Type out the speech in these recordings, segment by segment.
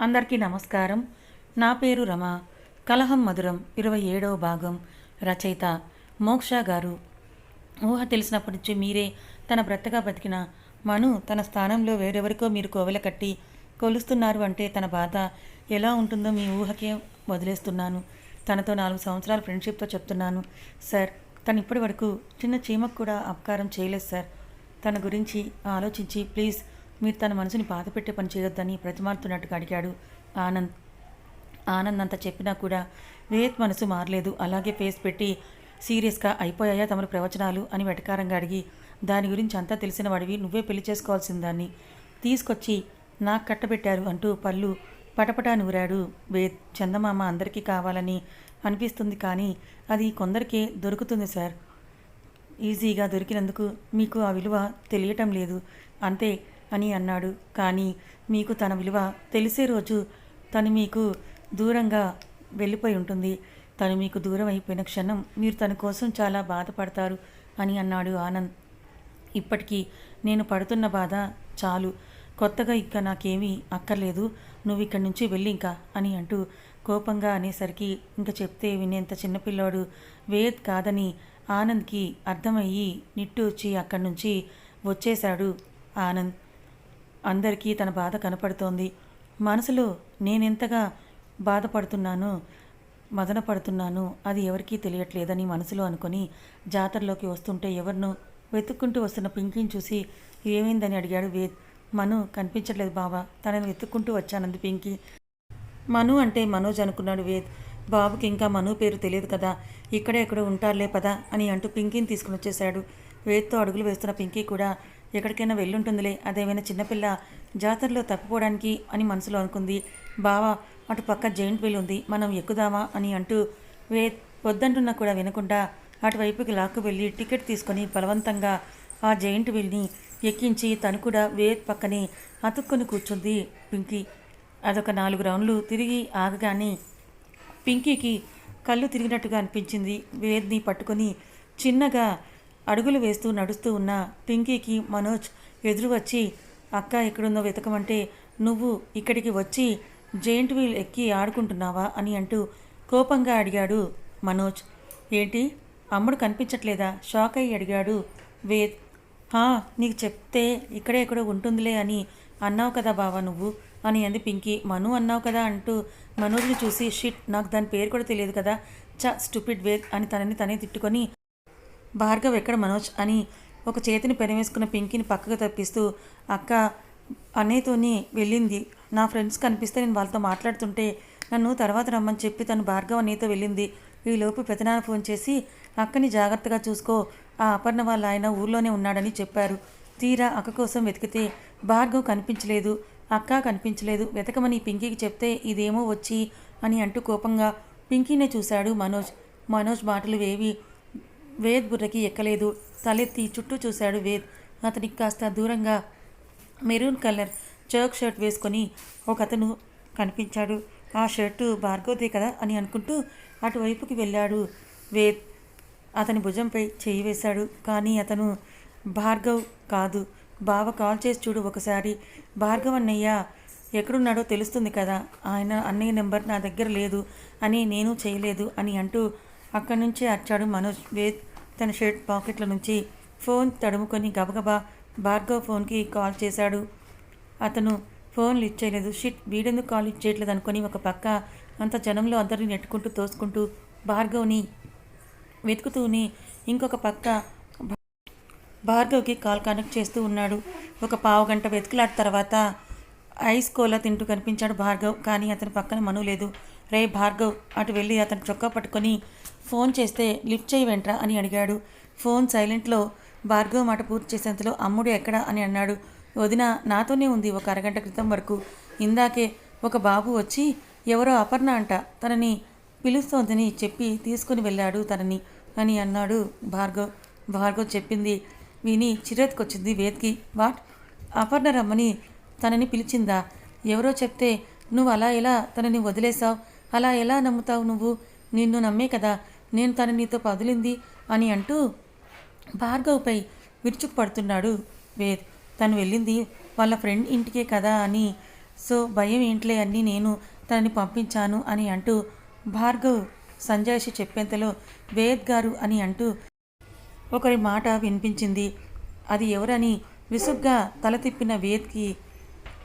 అందరికీ నమస్కారం. నా పేరు రమ. కలహం మధురం ఇరవై ఏడవ భాగం. రచయిత మోక్ష గారు. ఊహ తెలిసినప్పటి నుంచి మీరే తన బ్రతగా బతికిన మను తన స్థానంలో వేరెవరికో మీరు కోవెల కట్టి కొలుస్తున్నారు అంటే తన బాధ ఎలా ఉంటుందో మీ ఊహకే వదిలేస్తున్నాను. తనతో నాలుగు సంవత్సరాల ఫ్రెండ్షిప్తో చెప్తున్నాను. సార్ తను ఇప్పటి వరకు చిన్న చీమకు కూడా అపకారం చేయలేదు సార్. తన గురించి ఆలోచించి ప్లీజ్ మీరు తన మనసుని బాధపెట్టే పని చేయొద్దని ప్రతిమార్తున్నట్టుగా అడిగాడు. ఆనంద్. ఆనంద్ అంత చెప్పినా కూడా వేత్ మనసు మారలేదు. అలాగే ఫేస్ పెట్టి సీరియస్గా అయిపోయాయా తమరి ప్రవచనాలు అని వెటకారంగా అడిగి దాని గురించి అంతా తెలిసిన వాడివి నువ్వే పెళ్ళి చేసుకోవాల్సిన దాన్ని. తీసుకొచ్చి నాకు కట్టబెట్టారు అంటూ పళ్ళు పటపటా నూరాడు. వేద్ చందమామ అందరికీ కావాలని అనిపిస్తుంది కానీ అది కొందరికే దొరుకుతుంది సార్. ఈజీగా దొరికినందుకు మీకు ఆ విలువ తెలియటం లేదు. అంతే అని అన్నాడు. కానీ మీకు తన విలువ తెలిసే రోజు తను మీకు దూరంగా వెళ్ళిపోయి ఉంటుంది. తను మీకు దూరం అయిపోయిన క్షణం మీరు తన కోసం చాలా బాధపడతారు అని అన్నాడు ఆనంద్. ఇప్పటికీ నేను పడుతున్న బాధ చాలు. కొత్తగా ఇంకా నాకేమీ అక్కర్లేదు. నువ్వు ఇక్కడి నుంచి వెళ్ళి ఇంకా అని అంటూ కోపంగా అనేసరికి ఇంకా చెప్తే వినేంత చిన్నపిల్లోడు వేద్ కాదని ఆనంద్కి అర్థమయ్యి నిట్టూర్చి అక్కడి నుంచి వచ్చేశాడు ఆనంద్. అందరికీ తన బాధ కనపడుతోంది. మనసులో నేనెంతగా బాధపడుతున్నానో మదన పడుతున్నాను అది ఎవరికీ తెలియట్లేదని మనసులో అనుకొని జాతరలోకి వస్తుంటే ఎవరినో వెతుక్కుంటూ వస్తున్న పింకీని చూసి ఏమైందని అడిగాడు వేద్. మను కనిపించట్లేదు బావా తనని వెతుక్కుంటూ వచ్చానంది పింకీ. మను అంటే మనోజ్ అనుకున్నాడు వేద్. బాబుకి ఇంకా మను పేరు తెలియదు కదా ఇక్కడే ఎక్కడో ఉంటారులే పదా అని అంటూ పింకీని తీసుకుని వచ్చేశాడు. వేద్తో అడుగులు వేస్తున్న పింకీ కూడా ఎక్కడికైనా వెళ్ళుంటుందిలే. అదేమైనా చిన్నపిల్ల జాతరలో తప్పిపోవడానికి అని మనసులో అనుకుంది. బావా అటు పక్క జైంట్ వీల్ ఉంది. మనం ఎక్కుదామా అని అంటూ వేద్ వద్దంటున్నా కూడా వినకుండా అటువైపుకి లాక్కు వెళ్ళి టికెట్ తీసుకొని బలవంతంగా ఆ జైంట్ వీల్ని ఎక్కించి తను కూడా వేద్ పక్కనే అతుక్కొని కూర్చుంది పింకీ. అదొక నాలుగు రౌండ్లు తిరిగి ఆగగానే పింకీకి కళ్ళు తిరిగినట్టుగా అనిపించింది. వేద్ని పట్టుకొని చిన్నగా అడుగులు వేస్తూ నడుస్తూ ఉన్న పింకీకి మనోజ్ ఎదురు వచ్చి అక్క ఎక్కడుందో వెతకమంటే నువ్వు ఇక్కడికి వచ్చి జెయింట్ వీల్ ఎక్కి ఆడుకుంటున్నావా? అని అంటూ కోపంగా అడిగాడు మనోజ్. ఏంటి? అమ్ముడు కనిపించట్లేదా? షాక్ అయ్యి అడిగాడు వేద్. హా నీకు చెప్తే ఇక్కడే ఎక్కడో ఉంటుందిలే అని అన్నావు కదా బావా నువ్వు? అని అంది పింకీ. మను అన్నావు కదా? అంటూ మనోజ్ని చూసి షిట్ నాకు దాని పేరు కూడా తెలియదు కదా చ స్టూపిడ్ వేద్ అని తనని తనే తిట్టుకొని భార్గవ్ ఎక్కడ మనోజ్ అని ఒక చేతిని పెనవేసుకున్న పింకీని పక్కకు తప్పిస్తూ అక్క అన్నయ్యతోని వెళ్ళింది. నా ఫ్రెండ్స్ కనిపిస్తే నేను వాళ్ళతో మాట్లాడుతుంటే నన్ను తర్వాత రమ్మని చెప్పి తను భార్గవ్ అన్నయ్యతో వెళ్ళింది. ఈలోపు పెదనాన్న ఫోన్ చేసి అక్కని జాగ్రత్తగా చూసుకో. ఆ అపర్ణ వాళ్ళ ఆయన ఊర్లోనే ఉన్నాడని చెప్పారు. తీరా అక్క కోసం వెతికితే భార్గవ్ కనిపించలేదు. అక్క కనిపించలేదు. వెతకమని పింకీకి చెప్తే ఇదేమో వచ్చి అని అంటూ కోపంగా పింకీనే చూశాడు మనోజ్. మనోజ్ మాటలు వేవి వేద్ బుర్రకి ఎక్కలేదు. తలెత్తి చుట్టూ చూశాడు వేద్. అతనికి కాస్త దూరంగా మెరూన్ కలర్ చర్క్ షర్ట్ వేసుకొని ఒక అతను కనిపించాడు. ఆ షర్టు భార్గవదే కదా అని అనుకుంటూ అటువైపుకి వెళ్ళాడు వేద్. అతని భుజంపై చేయి వేశాడు. కానీ అతను భార్గవ్ కాదు. బావ కాల్ చేసి చూడు ఒకసారి. భార్గవ్ అన్నయ్య ఎక్కడున్నాడో తెలుస్తుంది కదా. ఆయన అన్నయ్య నెంబర్ నా దగ్గర లేదు. అని నేను చేయలేదు అని అంటూ అక్కడి నుంచే అర్చాడు మనోజ్. వేద్ తన షర్ట్ పాకెట్ల నుంచి ఫోన్ తడుముకొని గబగబా భార్గవ్ ఫోన్కి కాల్ చేశాడు. అతను ఫోన్ లిఫ్ట్ చేయలేదు. షిట్ వీడెందుకు కాల్ లిఫ్ట్ చేయట్లేదు అనుకొని ఒక పక్క అంత జనంలో అందరిని నెట్టుకుంటూ తోసుకుంటూ భార్గవ్ని వెతుకుతూనే ఇంకొక పక్క భార్గవ్కి కాల్ కనెక్ట్ చేస్తూ ఉన్నాడు. ఒక పావు గంట వెతుకులాట తర్వాత ఐస్ కోలా తింటూ కనిపించాడు భార్గవ్. కానీ అతని పక్కన మను లేదు. రే భార్గవ్ అటు వెళ్ళి అతను చొక్కా పట్టుకొని ఫోన్ చేస్తే లిఫ్ట్ చేయి వెంట్రా అని అడిగాడు. ఫోన్ సైలెంట్లో భార్గవ్ మాట పూర్తి చేసేంతలో అమ్ముడు ఎక్కడా అని అన్నాడు. వదిన నాతోనే ఉంది ఒక అరగంట క్రితం వరకు. ఇందాకే ఒక బాబు వచ్చి ఎవరో అపర్ణ అంట తనని పిలుస్తోందని చెప్పి తీసుకుని వెళ్ళాడు తనని అని అన్నాడు భార్గవ్. భార్గవ్ చెప్పింది విని చిరెత్తుకొచ్చింది వేద్కి. వాట్? అపర్ణ రమ్మని తనని పిలిచిందా? ఎవరో చెప్తే నువ్వు అలా ఇలా తనని వదిలేసావు అలా ఎలా నమ్ముతావు నువ్వు? నిన్ను నమ్మే కదా. నేను తను నీతో పదిలింది అని అంటూ భార్గవ్పై విరుచుకుపడుతున్నాడు వేద్. తను వెళ్ళింది వాళ్ళ ఫ్రెండ్ ఇంటికే కదా అని. సో భయం ఏంట్లే అని నేను తనని పంపించాను అని అంటూ భార్గవ్ సంజాయిషి చెప్పేంతలో వేద్ గారు అని అంటూ ఒకరి మాట వినిపించింది. అది ఎవరని విసుగ్గా తల తిప్పిన వేద్కి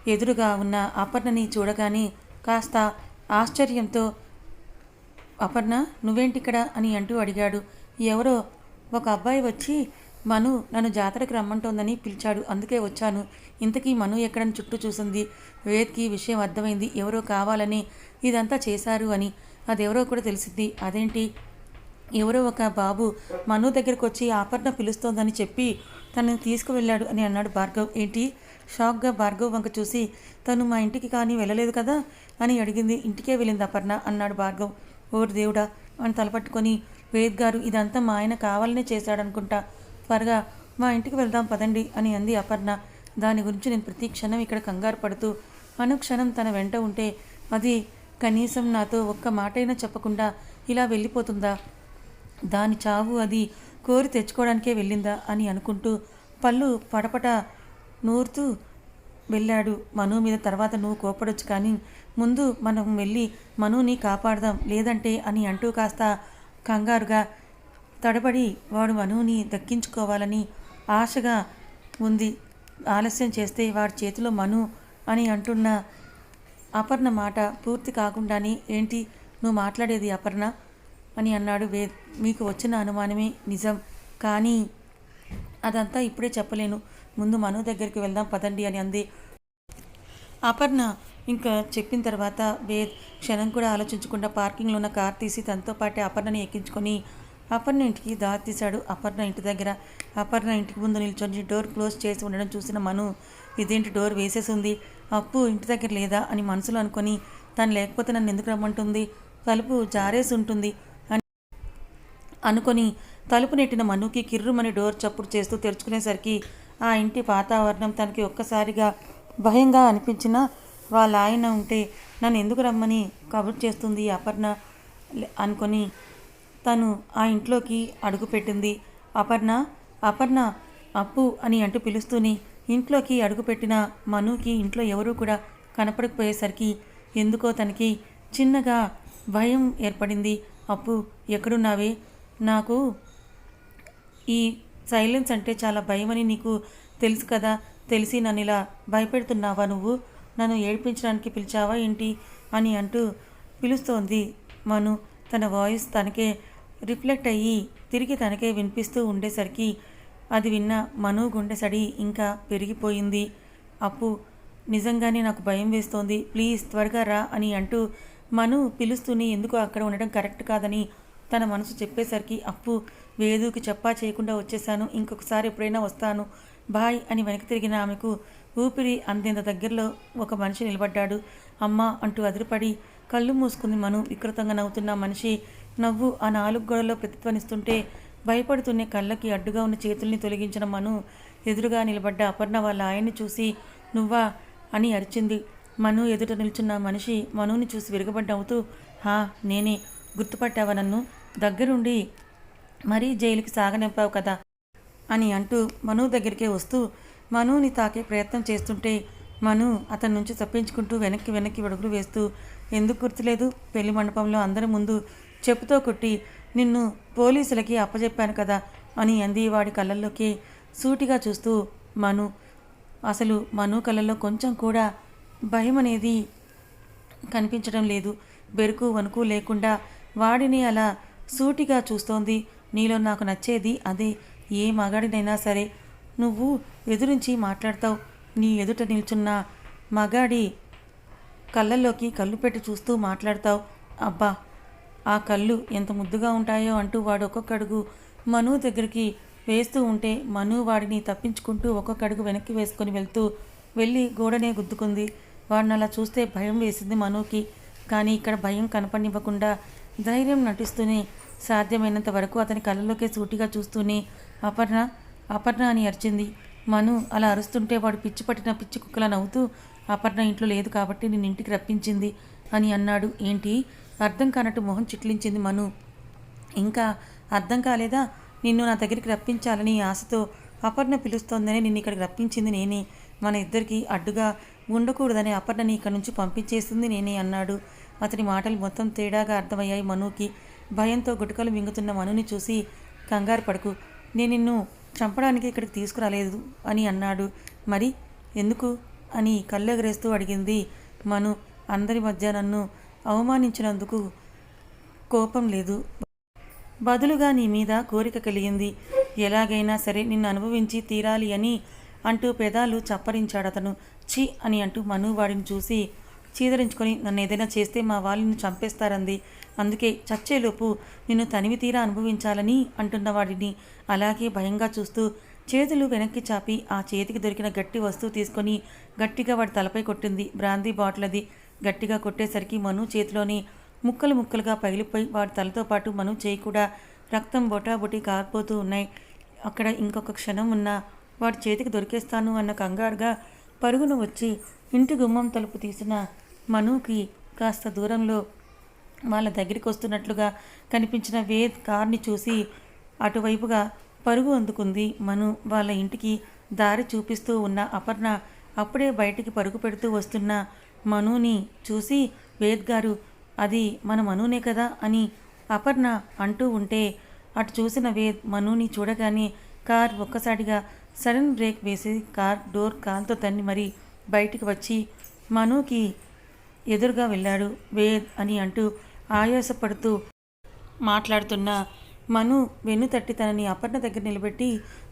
ఎదురుగా ఉన్న అపర్ణని చూడగానే కాస్త ఆశ్చర్యంతో అపర్ణ నువ్వేంటిక్కడ? అని అంటూ అడిగాడు. ఎవరో? ఒక అబ్బాయి వచ్చి మను నన్ను జాతరకు రమ్మంటోందని పిలిచాడు. అందుకే వచ్చాను. ఇంతకీ మను ఎక్కడని చుట్టూ చూసింది. వేద్కి విషయం అర్థమైంది. ఎవరో కావాలని ఇదంతా చేశారు అని. అదెవరో కూడా తెలిసింది. అదేంటి? ఎవరో ఒక బాబు మను దగ్గరకు వచ్చి ఆపర్ణ పిలుస్తోందని చెప్పి తనని తీసుకువెళ్ళాడు అని అన్నాడు భార్గవ్. ఏంటి? షాక్గా భార్గవ్ వంక చూసి తను మా ఇంటికి కానీ వెళ్ళలేదు కదా? అని అడిగింది. ఇంటికే వెళ్ళింది అపర్ణ అన్నాడు భార్గవ్. ఓరి దేవుడా అని తలపట్టుకొని వేద్ గారు ఇదంతా మా ఆయన కావాలనే చేశాడనుకుంటా. త్వరగా మా ఇంటికి వెళ్దాం పదండి అని అంది అపర్ణ. దాని గురించి నేను ప్రతి క్షణం ఇక్కడ కంగారు పడుతూ అనుక్షణం తన వెంట ఉంటే అది కనీసం నాతో ఒక్క మాటైనా చెప్పకుండా ఇలా వెళ్ళిపోతుందా? దాని చావు అది కోరి తెచ్చుకోవడానికే వెళ్ళిందా? అని అనుకుంటూ పళ్ళు పడపట నూరుతూ వెళ్ళాడు మను మీద తర్వాత నువ్వు కోపడొచ్చు కానీ ముందు మనం వెళ్ళి మనుని కాపాడదాం లేదంటే అని అంటూ కాస్త కంగారుగా తడబడి వాడు మనుని దక్కించుకోవాలని ఆశగా ఉంది. ఆలస్యం చేస్తే వాడి చేతిలో మను అని అంటున్న అపర్ణ మాట పూర్తి కాకుండానే ఏంటి నువ్వు మాట్లాడేది అపర్ణ? అని అన్నాడు వే మీకు వచ్చిన అనుమానమే నిజం. కానీ అదంతా ఇప్పుడే చెప్పలేను. ముందు మను దగ్గరికి వెళ్దాం పదండి అని అంది. అపర్ణ ఇంకా చెప్పిన తర్వాత వేద్ క్షణం కూడా ఆలోచించకుండా పార్కింగ్లో ఉన్న కార్ తీసి తనతో పాటే అపర్ణని ఎక్కించుకొని అపర్ణ ఇంటికి దారి తీశాడు. అపర్ణ ఇంటి దగ్గర అపర్ణ ఇంటికి ముందు నిల్చొని డోర్ క్లోజ్ చేసి ఉండడం చూసిన మను ఇదేంటి డోర్ వేసేసి ఉంది అప్పు ఇంటి దగ్గర లేదా? అని మనసులో అనుకొని తను లేకపోతే నన్ను ఎందుకు రమ్మంటుంది? తలుపు జారేసి ఉంటుంది అని అనుకొని తలుపు నెట్టిన మనుకి కిర్రుమని డోర్ చప్పుడు చేస్తూ తెరుచుకునేసరికి ఆ ఇంటి వాతావరణం తనకి ఒక్కసారిగా భయంగా అనిపించినా వాళ్ళ ఆయన ఉంటే నన్ను ఎందుకు రమ్మని కబుర్ చేస్తుంది అపర్ణ అనుకొని తను ఆ ఇంట్లోకి అడుగుపెట్టింది అపర్ణ అపర్ణ అప్పు అని అంటూ పిలుస్తూనే ఇంట్లోకి అడుగుపెట్టిన మనుకి ఇంట్లో ఎవరూ కూడా కనపడకపోయేసరికి ఎందుకో తనకి చిన్నగా భయం ఏర్పడింది. అప్పు ఎక్కడున్నావే? నాకు ఈ సైలెన్స్ అంటే చాలా భయమని నీకు తెలుసు కదా. తెలిసి నన్ను ఇలా భయపెడుతున్నావా నువ్వు? నన్ను ఏడిపించడానికి పిలిచావా ఏంటి అని అంటూ పిలుస్తోంది మను. తన వాయిస్ తనకే రిఫ్లెక్ట్ అయ్యి తిరిగి తనకే వినిపిస్తూ ఉండేసరికి అది విన్న మను గుండె సడి ఇంకా పెరిగిపోయింది. అప్పు నిజంగానే నాకు భయం వేస్తోంది. ప్లీజ్ త్వరగా రా అని అంటూ మను పిలుస్తూనే ఎందుకు అక్కడ ఉండడం కరెక్ట్ కాదని తన మనసు చెప్పేసరికి అప్పు వేదుకి చెప్పా చేయకుండా వచ్చేసాను ఇంకొకసారి ఎప్పుడైనా వస్తాను. బాయ్ అని వెనక్కి తిరిగిన ఆమెకు ఊపిరి అందేంత దగ్గరలో ఒక మనిషి నిలబడ్డాడు. అమ్మా అంటూ అదిరిపడి కళ్ళు మూసుకుంది మను. వికృతంగా నవ్వుతున్న మనిషి నవ్వు ఆ నాలుగు గోడలో ప్రతిధ్వనిస్తుంటే భయపడుతున్న కళ్ళకి అడ్డుగా ఉన్న చేతుల్ని తొలగించిన మను ఎదురుగా నిలబడ్డ అపర్ణ వాళ్ళ ఆయన్ని చూసి నువ్వా? అని అరిచింది. మను ఎదుట నిల్చున్న మనిషి మనుని చూసి విరగబడ్డవుతూ హా నేనే. గుర్తుపట్టావా నన్ను? దగ్గరుండి మరీ జైలుకి సాగనింపావు కదా అని అంటూ మను దగ్గరికే వస్తూ మనుని తాకే ప్రయత్నం చేస్తుంటే మను అతని నుంచి తప్పించుకుంటూ వెనక్కి వెనక్కి వెడుగులు వేస్తూ ఎందుకు గుర్తులేదు? పెళ్ళి మండపంలో అందరి ముందు చెప్పుతో కొట్టి నిన్ను పోలీసులకి అప్పచెప్పాను కదా అని అంది వాడి కళ్ళల్లోకి సూటిగా చూస్తూ మను. అసలు మను కళ్ళల్లో కొంచెం కూడా భయం అనేది కనిపించడం లేదు. బెరుకు వణుకు లేకుండా వాడిని అలా సూటిగా చూస్తోంది. నీలో నాకు నచ్చేది అదే. ఏ మగాడినైనా సరే. నువ్వు ఎదురించి మాట్లాడతావు. నీ ఎదుట నిల్చున్న మగాడి కళ్ళల్లోకి కళ్ళు పెట్టి చూస్తూ మాట్లాడతావు. అబ్బా ఆ కళ్ళు ఎంత ముద్దుగా ఉంటాయో అంటూ వాడు ఒక్కొక్కడుగు మను దగ్గరికి వేస్తూ ఉంటే మను వాడిని తప్పించుకుంటూ ఒక్కొక్కడుగు వెనక్కి వేసుకొని వెళ్తూ వెళ్ళి గోడనే గుద్దుకుంది. వాడిని అలా చూస్తే భయం వేసింది మనుకి. కానీ ఇక్కడ భయం కనపడివ్వకుండా ధైర్యం నటిస్తూనే సాధ్యమైనంత వరకు అతని కళ్ళలోకే సూటిగా చూస్తూనే అపర్ణ అపర్ణ అని అరిచింది. మను అలా అరుస్తుంటే వాడు పిచ్చి పట్టిన పిచ్చి కుక్కలా నవ్వుతూ అపర్ణ ఇంట్లో లేదు కాబట్టి నేను ఇంటికి రప్పించింది అని అన్నాడు. ఏంటి? అర్థం కానట్టు మొహం చిట్లించింది మను. ఇంకా అర్థం కాలేదా? నిన్ను నా దగ్గరికి రప్పించాలని ఆశతో అపర్ణ పిలుస్తోందని నిన్ను ఇక్కడికి రప్పించింది నేనే. మన ఇద్దరికి అడ్డుగా ఉండకూడదని అపర్ణని ఇక్కడి నుంచి పంపించేసింది నేనే అన్నాడు. అతని మాటలు మొత్తం తేడాగా అర్థమయ్యాయి మనుకి. భయంతో గుటకలు మింగుతున్న మనుని చూసి కంగారు పడకు. నేను నిన్ను చంపడానికి ఇక్కడికి తీసుకురాలేదు అని అన్నాడు. మరి ఎందుకు? అని కళ్ళెగరేస్తూ అడిగింది మను. అందరి మధ్య నన్ను అవమానించినందుకు కోపం లేదు. బదులుగా నీ మీద కోరిక కలిగింది. ఎలాగైనా సరే నిన్ను అనుభవించి తీరాలి అని అంటూ పెదాలు చప్పరించాడతను. ఛీ అని అంటూ మను వాడిని చూసి చీదరించుకొని నన్ను ఏదైనా చేస్తే మా వాళ్ళు నిన్ను చంపేస్తారంది. అందుకే చచ్చేలోపు నిన్ను తనివి తీరా అనుభవించాలని అంటున్న వాడిని అలాగే భయంగా చూస్తూ చేతులు వెనక్కి చాపి ఆ చేతికి దొరికిన గట్టి వస్తువు తీసుకొని గట్టిగా వాడి తలపై కొట్టింది. బ్రాందీ బాటిల్ అది. గట్టిగా కొట్టేసరికి మను చేతిలోని ముక్కలు ముక్కలుగా పగిలిపోయి వాడి తలతో పాటు మను చేయి కూడా రక్తం బొటాబొటి కారిపోతూ ఉన్నాయి. అక్కడ ఇంకొక క్షణం ఉన్న వాడి చేతికి దొరికేస్తాను అన్న కంగారుగా పరుగును వచ్చి ఇంటి గుమ్మం తలుపు తీసిన మనుకి కాస్త దూరంలో వాళ్ళ దగ్గరికి వస్తున్నట్లుగా కనిపించిన వేద్ కార్ని చూసి అటువైపుగా పరుగు అందుకుంది. మను వాళ్ళ ఇంటికి దారి చూపిస్తూ ఉన్న అపర్ణ అప్పుడే బయటికి పరుగు పెడుతూ వస్తున్న మనుని చూసి వేద్ గారు అది మన మనునే కదా అని అపర్ణ అంటూ ఉంటే అటు చూసిన వేద్ మనుని చూడగానే కార్ ఒక్కసారిగా సడన్ బ్రేక్ వేసి కార్ డోర్ కాల్తో తన్ని మరి బయటికి వచ్చి మనుకి ఎదురుగా వెళ్ళాడు. వేద్ అని అంటూ ఆయాసపడుతూ మాట్లాడుతున్న మను వెన్ను తట్టి తనని అపర్ణ దగ్గర నిలబెట్టి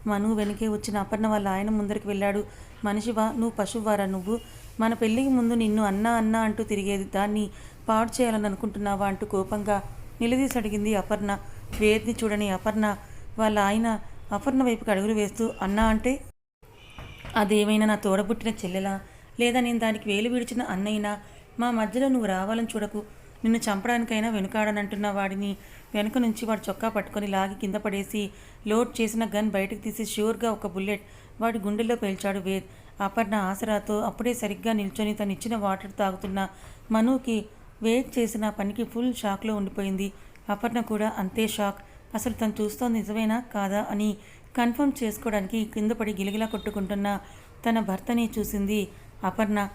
మను వెనుకే వచ్చిన అపర్ణ వాళ్ళ ఆయన ముందరికి వెళ్ళాడు. మనిషివా నువ్వు పశువారా నువ్వు? మన పెళ్ళికి ముందు నిన్ను అన్నా అన్నా అంటూ తిరిగేది దాన్ని పాడు చేయాలని అనుకుంటున్నావా అంటూ కోపంగా నిలదీసి అడిగింది అపర్ణ. వేద్ని చూడని అపర్ణ వాళ్ళ ఆయన అపర్ణ వైపుకి అడుగులు వేస్తూ అన్నా అంటే? అదేమైనా నా తోడబుట్టిన చెల్లెలా? లేదా నేను దానికి వేలు విడిచిన అన్నయ్యనా? మా మధ్యలో నువ్వు రావాలని చూడకు. నిన్ను చంపడానికైనా వెనుకాడనంటున్న వాడిని వెనుక నుంచి వాడు చొక్కా పట్టుకొని లాగి కింద పడేసి లోడ్ చేసిన గన్ బయటకు తీసి ష్యూర్గా ఒక బుల్లెట్ వాడి గుండెల్లో పేల్చాడు వేద్. అపర్ణ ఆసరాతో అప్పుడే సరిగ్గా నిల్చొని తను ఇచ్చిన వాటర్ తాగుతున్న మనుకి వేద్ చేసిన పనికి ఫుల్ షాక్లో ఉండిపోయింది. అపర్ణ కూడా అంతే షాక్. అసలు తను చూస్తోంది నిజమేనా కాదా అని కన్ఫర్మ్ చేసుకోవడానికి కింద పడి గిలిగిలా కొట్టుకుంటున్న తన భర్తని చూసింది అపర్ణ.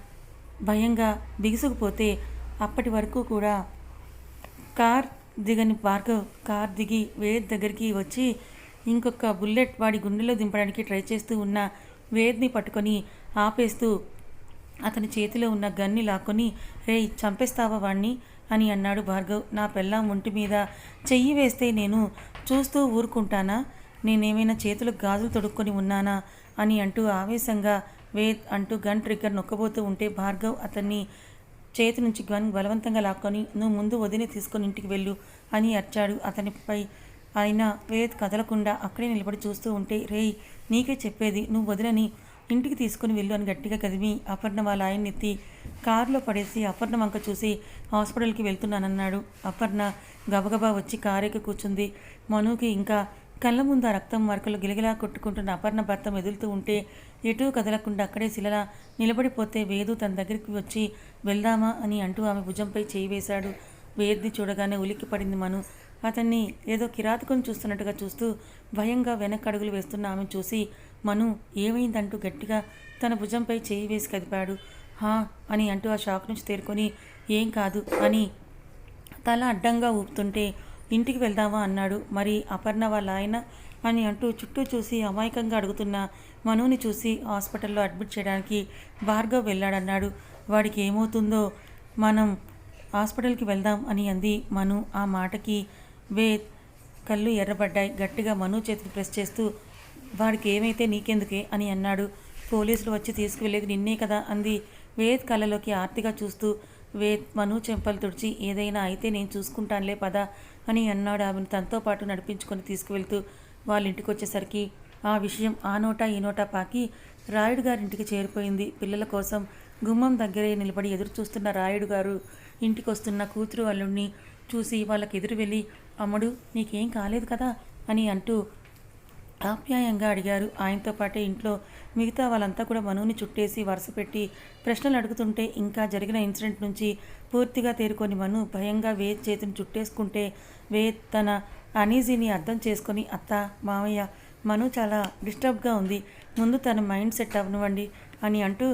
భయంగా బిగుసుకుపోతే అప్పటి వరకు కూడా కార్ దిగని భార్గవ్ కార్ దిగి వేద్ దగ్గరికి వచ్చి ఇంకొక బుల్లెట్ వాడి గుండెలో దింపడానికి ట్రై చేస్తూ ఉన్న వేద్ని పట్టుకొని ఆపేస్తూ అతని చేతిలో ఉన్న గన్ని లాక్కొని రేయ్ చంపేస్తావా వాణ్ణి? అని అన్నాడు భార్గవ్. నా పెళ్ళాం ఒంటి మీద చెయ్యి వేస్తే నేను చూస్తూ ఊరుకుంటానా? నేనేమైనా చేతులకు గాజులు తొడుక్కొని ఉన్నానా? అని అంటూ ఆవేశంగా వేద్ అంటూ గన్ ట్రిగ్గర్ నొక్కబోతూ ఉంటే భార్గవ్ అతన్ని చేతి నుంచి గన్ బలవంతంగా లాక్కొని నువ్వు ముందు వదిలి తీసుకొని ఇంటికి వెళ్ళు అని అర్చాడు అతనిపై. ఆయన వేద్ కదలకుండా అక్కడే నిలబడి చూస్తూ ఉంటే రేయ్ నీకే చెప్పేది నువ్వు వదిలని ఇంటికి తీసుకుని వెళ్ళు అని గట్టిగా కదిమి అపర్ణ వాళ్ళ ఆయన్ని ఎత్తి కారులో పడేసి అపర్ణ వంక చూసి హాస్పిటల్కి వెళ్తున్నానన్నాడు. అపర్ణ గబగబా వచ్చి కారెక్కి కూర్చుంది. మనుకి ఇంకా కళ్ళ ముందు ఆ రక్తం మరకలు గిలగిలా కొట్టుకుంటున్న అపర్ణ భర్త మెదులుతూ ఉంటే ఎటూ కదలకుండా అక్కడే శిలలా నిలబడిపోతే వేదు తన దగ్గరికి వచ్చి వెళ్దామా అని అంటూ ఆమె భుజంపై చేయి వేశాడు. వేద్ది చూడగానే ఉలిక్కి పడింది మను. అతన్ని ఏదో కిరాతకం చూస్తున్నట్టుగా చూస్తూ భయంగా వెనక్కి అడుగులు వేస్తున్న ఆమె చూసి మను ఏమైందంటూ గట్టిగా తన భుజంపై చేయి వేసి కదిపాడు. హా అని అంటూ ఆ షాక్ నుంచి తేరుకొని ఏం కాదు అని తల అడ్డంగా ఊపుతుంటే ఇంటికి వెళ్దామా? అన్నాడు. మరి అపర్ణ వాళ్ళ ఆయన అని అంటూ చుట్టూ చూసి అమాయకంగా అడుగుతున్న మనుని చూసి హాస్పిటల్లో అడ్మిట్ చేయడానికి భార్గవ్ వెళ్ళాడన్నాడు. వాడికి ఏమవుతుందో మనం హాస్పిటల్కి వెళ్దాం అని అంది మను. ఆ మాటకి వేద్ కళ్ళు ఎర్రబడ్డాయి. గట్టిగా మను చేతిని ప్రెస్ చేస్తూ వాడికి ఏమైతే నీకెందుకే? అని అన్నాడు. పోలీసులు వచ్చి తీసుకువెళ్ళేది నిన్నే కదా? అంది వేద్ కళ్ళలోకి ఆర్తిగా చూస్తూ. వేద్ మను చెంపలు తుడిచి ఏదైనా అయితే నేను చూసుకుంటానులే పద అని అన్నాడు ఆమెను. తనతో పాటు నడిపించుకొని తీసుకువెళ్తూ వాళ్ళ ఇంటికి వచ్చేసరికి ఆ విషయం ఆ నోటా ఈ నోటా పాకి రాయుడు గారింటికి చేరిపోయింది. పిల్లల కోసం గుమ్మం దగ్గరే నిలబడి ఎదురు చూస్తున్న రాయుడు గారు ఇంటికి వస్తున్న కూతురు అల్లుడిని చూసి వాళ్ళకి ఎదురు వెళ్ళి అమ్ముడు నీకేం కాలేదు కదా? అని అంటూ ఆప్యాయంగా అడిగారు. ఆయనతో పాటే ఇంట్లో మిగతా వాళ్ళంతా కూడా మనుని చుట్టేసి వరుస పెట్టి ప్రశ్నలు అడుగుతుంటే ఇంకా జరిగిన ఇన్సిడెంట్ నుంచి పూర్తిగా తేరుకొని మను భయంగా వేద్ చేతిని చుట్టేసుకుంటే వేద్ తన అనీజీని అర్థం చేసుకొని అత్త మామయ్య మను చాలా డిస్టర్బ్గా ఉంది. ముందు తన మైండ్ సెట్ అవ్వనివ్వండి అని అంటూ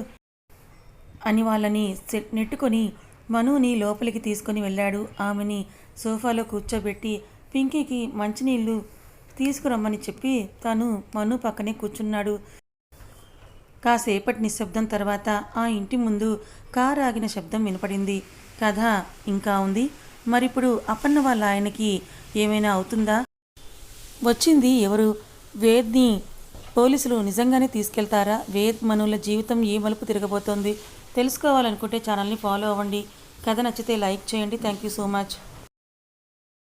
అని వాళ్ళని సెట్ నెట్టుకొని మనుని లోపలికి తీసుకొని వెళ్ళాడు. ఆమెని సోఫాలో కూర్చోబెట్టి పింకీకి మంచినీళ్ళు తీసుకురమ్మని చెప్పి తను మను పక్కనే కూర్చున్నాడు. కాసేపటి నిశ్శబ్దం తర్వాత ఆ ఇంటి ముందు కారు ఆగిన శబ్దం వినపడింది. కథ ఇంకా ఉంది. మరిప్పుడు అప్పన్న వాళ్ళ ఆయనకి ఏమైనా అవుతుందా? వచ్చింది ఎవరు? వేద్ని పోలీసులు నిజంగానే తీసుకెళ్తారా? వేద్ మనుల జీవితం ఏ మలుపు తిరగబోతోంది? తెలుసుకోవాలనుకుంటే ఛానల్ని ఫాలో అవ్వండి. కథ నచ్చితే లైక్ చేయండి. Thank you so much.